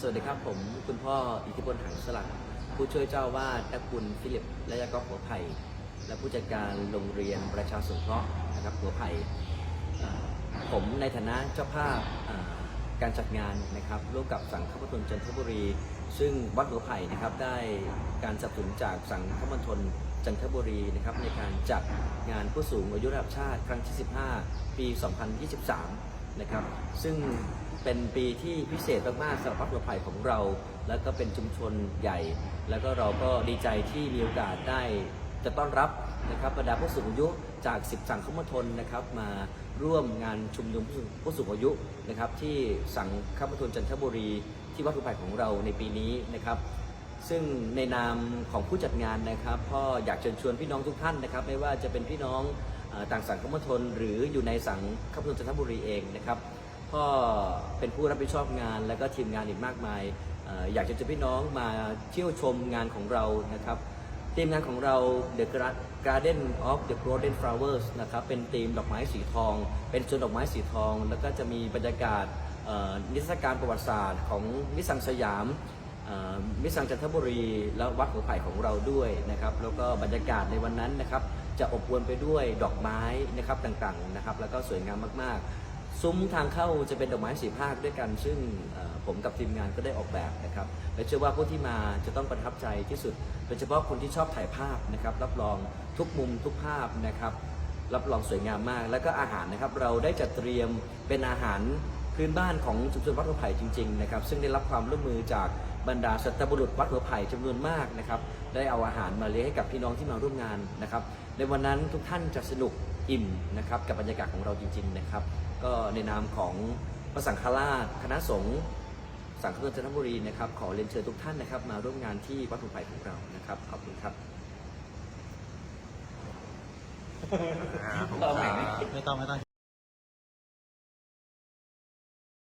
สวัสดีครับผมคุณพ่ออิทธิพลหังสลักผู้ช่วยเจ้าวาดและคุณฟิลิปและยากอบหัวไผ่และผู้จัดการโรงเรียนประชาสงเคราะห์นะครับหัวไผ่ผมในฐานะเจ้าภาพการจัดงานนะครับร่วมกับสังฆมณฑลจันทบุรี ซึ่งวัดหัวไผ่นะครับได้การสนับสนุนจากสังฆมณฑลจันทบุรีนะครับในการจัดงานผู้สูงอายุระดับชาติครั้งที่ 15 ปี 2023 นะครับซึ่ง เป็นปีที่พิเศษมากๆสำหรับวัดหัวไผ่ของเรา แล้วก็เป็นชุมชนใหญ่ แล้วก็เราก็ดีใจที่มีโอกาสได้จะต้อนรับนะครับบรรดาผู้สูงอายุจาก 10 สั่งคมณฑลนะครับมาร่วมงานชุมนุมผู้สูงอายุนะครับที่สั่งคมณฑลจันทบุรี ที่วัดหัวไผ่ของเราในปีนี้นะครับซึ่งในนามของผู้จัดงานนะครับพ่ออยากเชิญชวนพี่น้องทุกท่านนะครับ ไม่ว่าจะเป็นพี่น้องต่างสังคมณฑลหรืออยู่ในสังคมณฑลจันทบุรีเองนะครับพ่อ เป็นผู้รับผิดชอบงาน และก็ทีมงานอีกมากมายออยากจะเชิญพี่น้องมาเที่ยวชมงานของเรานะครับทีมงานของเรา The Garden of the Golden Flowers นะครับเป็นธีมดอกไม้สีทอง เป็นสวนดอกไม้สีทอง แล้วก็จะมีบรรยากาศนิทรรศการประวัติศาสตร์ของนิสังสยามมิสังจันทบุรี และวัดหัวไผ่ของเราด้วยนะครับแล้วก็บรรยากาศในวันนั้นนะครับจะอบอวลไปด้วยดอกไม้นะครับต่างๆนะครับแล้วก็สวยงามมากๆ ซุ้มทางเข้าจะเป็นดอกไม้สีภาคด้วยกัน ซึ่งผมกับทีมงานก็ได้ออกแบบนะครับและเชื่อว่าผู้ที่มาจะต้องประทับใจที่สุดโดยเฉพาะคนที่ชอบถ่ายภาพนะครับรับรองทุกมุมทุกภาพนะครับ รับรองสวยงามมาก แล้วก็อาหารนะครับเราได้จัดเตรียมเป็นอาหารพื้นบ้านของชุมชนวัดหัวไผ่จริงๆนะครับซึ่งได้รับความร่วมมือจากบรรดาสัตบุรุษวัดหัวไผ่จำนวนมากนะครับได้เอาอาหารมาเลี้ยงให้กับพี่น้องที่มาร่วมงานนะครับในวันนั้นทุกท่านจะสนุก อิ่มนะครับกับบรรยากาศของเราจริง ๆนะครับ ก็ในนามของพระสังฆราชคณะสงฆ์สังฆมณฑลจันทบุรีนะครับขอเรียนเชิญทุกท่านนะครับ มาร่วมงานที่วัดถุไผ่ของเรานะครับขอบคุณครับไม่ต้องไม่ต้อง